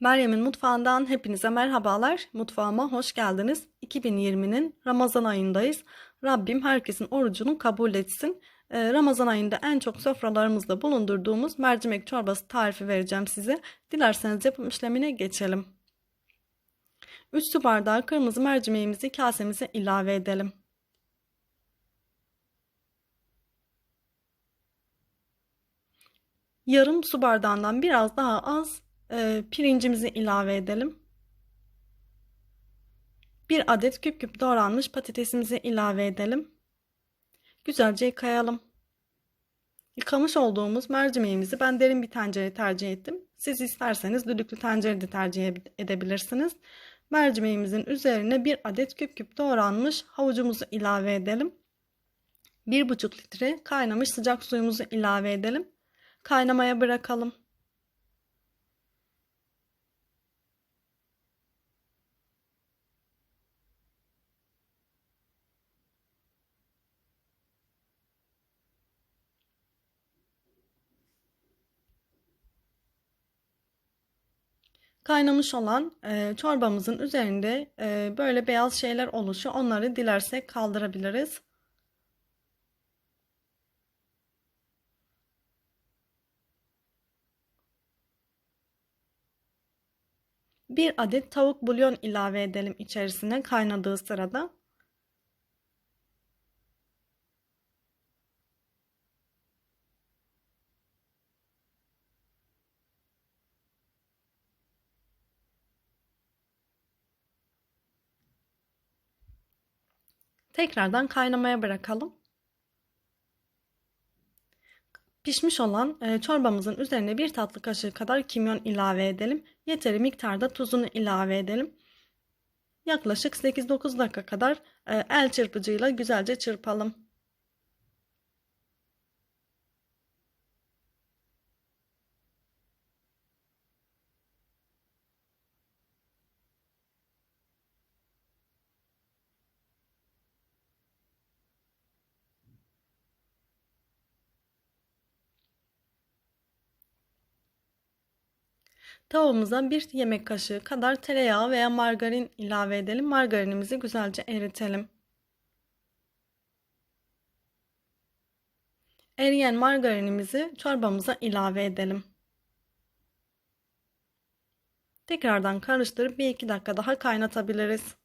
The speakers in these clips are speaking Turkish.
Meryem'in mutfağından hepinize merhabalar. Mutfağıma hoş geldiniz. 2020'nin Ramazan ayındayız. Rabbim herkesin orucunu kabul etsin. Ee, Ramazan ayında en çok sofralarımızda bulundurduğumuz mercimek çorbası tarifi vereceğim size. Dilerseniz yapım işlemine geçelim. 3 su bardağı kırmızı mercimeğimizi kasemize ilave edelim. Yarım su bardağından biraz daha az e, pirincimizi ilave edelim. Bir adet küp küp doğranmış patatesimizi ilave edelim. Güzelce yıkayalım. Yıkamış olduğumuz mercimeğimizi ben derin bir tencere tercih ettim. Siz isterseniz düdüklü tencere de tercih edebilirsiniz. Mercimeğimizin üzerine bir adet küp küp doğranmış havucumuzu ilave edelim. 1,5 litre kaynamış sıcak suyumuzu ilave edelim. Kaynamaya bırakalım. Kaynamış olan e, çorbamızın üzerinde e, böyle beyaz şeyler oluşuyor. Onları dilersek kaldırabiliriz. Bir adet tavuk bulyon ilave edelim içerisine kaynadığı sırada. Tekrardan kaynamaya bırakalım. Pişmiş olan e, çorbamızın üzerine bir tatlı kaşığı kadar kimyon ilave edelim. Yeteri miktarda tuzunu ilave edelim. Yaklaşık 8-9 dakika kadar e, el çırpıcıyla güzelce çırpalım. Tavamıza bir yemek kaşığı kadar tereyağı veya margarin ilave edelim. Margarinimizi güzelce eritelim. Eriyen margarinimizi çorbamıza ilave edelim. Tekrardan karıştırıp bir iki dakika daha kaynatabiliriz.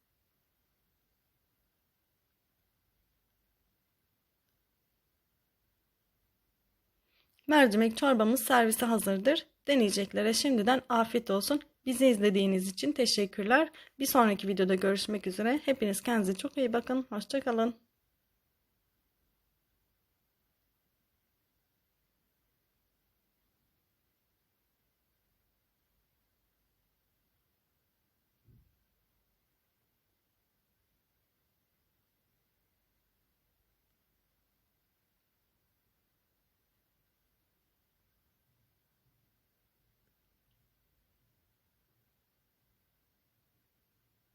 Mercimek çorbamız servise hazırdır. Deneyeceklere şimdiden afiyet olsun. Bizi izlediğiniz için teşekkürler. Bir sonraki videoda görüşmek üzere. Hepiniz kendinize çok iyi bakın. Hoşçakalın.